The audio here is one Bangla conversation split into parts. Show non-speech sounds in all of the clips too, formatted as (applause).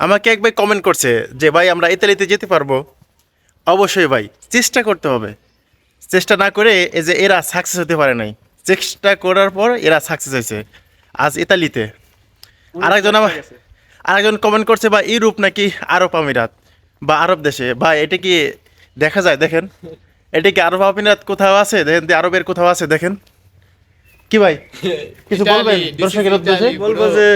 আমাকে এক ভাই কমেন্ট করছে যে ভাই আমরা ইতালিতে যেতে পারব? অবশ্যই ভাই চেষ্টা করতে হবে। চেষ্টা না করে এই যে এরা সাকসেস হতে পারে নাই। চেষ্টা করার পর এরা সাকসেস হয়েছে আজ ইতালিতে। আরেকজন আমার আরেকজন কমেন্ট করছে বা ইউরোপ নাকি আরব আমিরাত বা আরব দেশে? বা এটা কি দেখা যায়? দেখেন। এটা কি আরব আমিরাত কোথাও আছে? দেখেন আরবের কোথাও আছে দেখেন। কি ভাই? (laughs) কিছু বলবেন? দর্শকের উদ্দেশ্যে? বলব যে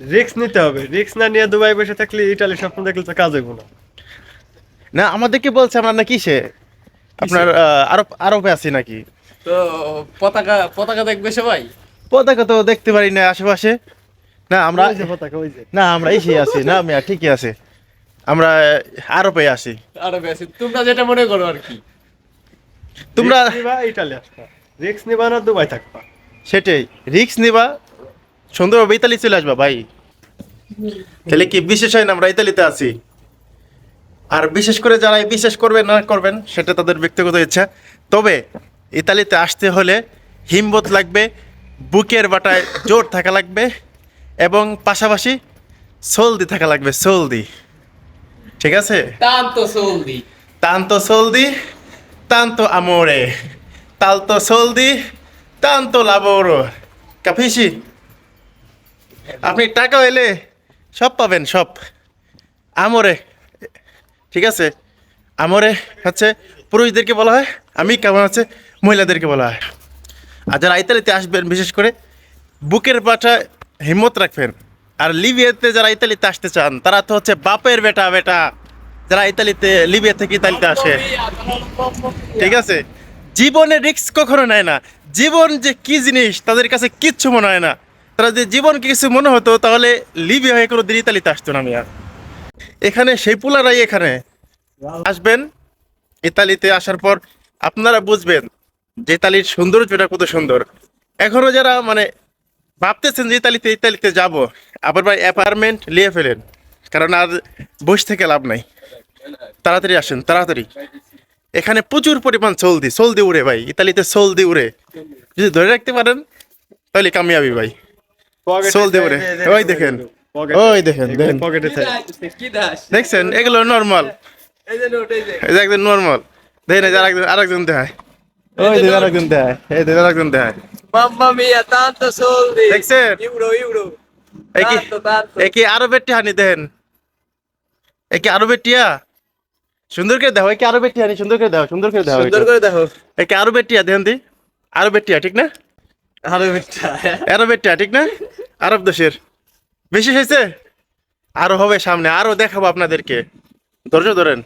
রিক্স নিতে হবে। রিক্স না নিয়ে দুবাই বসে থাকলে ইটালি স্বপ্ন দেখলে তো কাজ হইব না। না আমাদেরকে বলছে আমরা নাকি সে? আপনার আরব আরবে আছি নাকি? তো পতাকা পতাকা দেখবে সবাই? পতাকা তো দেখতে পারি না আশেপাশে। না আমরা ওই পতাকা, ওই যে। না আমরা এসে আছি। না আমি ঠিকই আছে। আমরা আরবে আছি। আরও বেশি তোমরা যেটা মনে করো আর কি। তোমরা রিস্ক নিবা ইটালি আসবা। রিক্স নিবা না দুবাই থাকবা। সেটাই। রিক্স নিবা সুন্দরভাবে ইতালি চলে আসবা ভাই তাহলে কি বিশেষ হয় না আমরা ইতালিতে আছি আর বিশেষ করে যারা বিশ্বাস করবেন না করবেন সেটা তাদের ব্যক্তিগত ইচ্ছা তবে ইতালিতে আসতে হলে হিম্মত লাগবে বুকের বাটায় জোর থাকা লাগবে এবং পাশাপাশি সলদি থাকা লাগবে সলদি ঠিক আছে tanto soldi Tanto soldi, tanto amore. Tanto soldi, tanto lavoro. Capisci? আপনি টাকা এলে সব পাবেন, সব। আমরে, ঠিক আছে? আমরে হচ্ছে পুরুষদেরকে বলা হয়, আমি কেমন হচ্ছে মহিলাদেরকে বলা হয়। আর যারা ইতালিতে আসবেন, বিশেষ করে বুকের পাটা হিম্মত রাখবেন। আর লিবিয়াতে যারা ইতালিতে আসতে চান, তারা তো হচ্ছে বাপের বেটা বেটা। যারা ইতালিতে, লিবিয়া থেকে ইতালিতে আসে। ঠিক আছে? জীবনে রিস্ক কখনো নেয় না। জীবন যে কি জিনিস, তাদের কাছে কিচ্ছু মনে হয় না। তারা যে জীবন কিছু মনে হতো, তাহলে লিবিয়া হয়ে কোনো দিন ইতালিতে আসতো না আমি আর এখানে সেই পুলারাই এখানে আসবেন ইতালিতে আসার পর আপনারা বুঝবেন যে ইতালির সৌন্দর্যটা কত সুন্দর। এখনও যারা মানে ভাবতেছেন যে ইতালিতে ইতালিতে যাব, আবার ভাই অ্যাপার্টমেন্ট নিয়ে ফেলেন, কারণ আর বসে থেকে লাভ নাই। তাড়াতাড়ি আসেন, তাড়াতাড়ি। এখানে প্রচুর পরিমাণ সলদি সলদি উড়ে ভাই, ইতালিতে সলদি উড়ে। যদি ধরে রাখতে পারেন, তাহলে কামিয়াবি ভাই। সোল ওরে। থাকে, ওই দেখেন। ওই দেখেন, দেখেন। পকেটে দেখছেন? এগুলো নর্মাল এই যে একদম নর্মাল দেখেন এই যে আরেকজন আরেকজন দেখায়। ওই দেখেন আরেকজন দেখায়। এই দেখেন আরেকজন দেখায়। mia tanto soldi দেখছেন? euro euro এই কি tanto tanto এই আরবের টিহানি দেখেন। এই কি আরবের টিয়া সুন্দর করে দেখো এই কি আরবের টিহানি সুন্দর করে দেখো সুন্দর করে দেখো সুন্দর করে দেখো এই কি আরবের টিয়া দেখেন দি। আরবের টিয়া ঠিক না? আরও বেটা আরবের টিয়া ঠিক না? আরব দেশের। বেশি হয়েছে? আরও হবে সামনে আরও দেখাবো আপনাদেরকে। ধৈর্য ধরেন।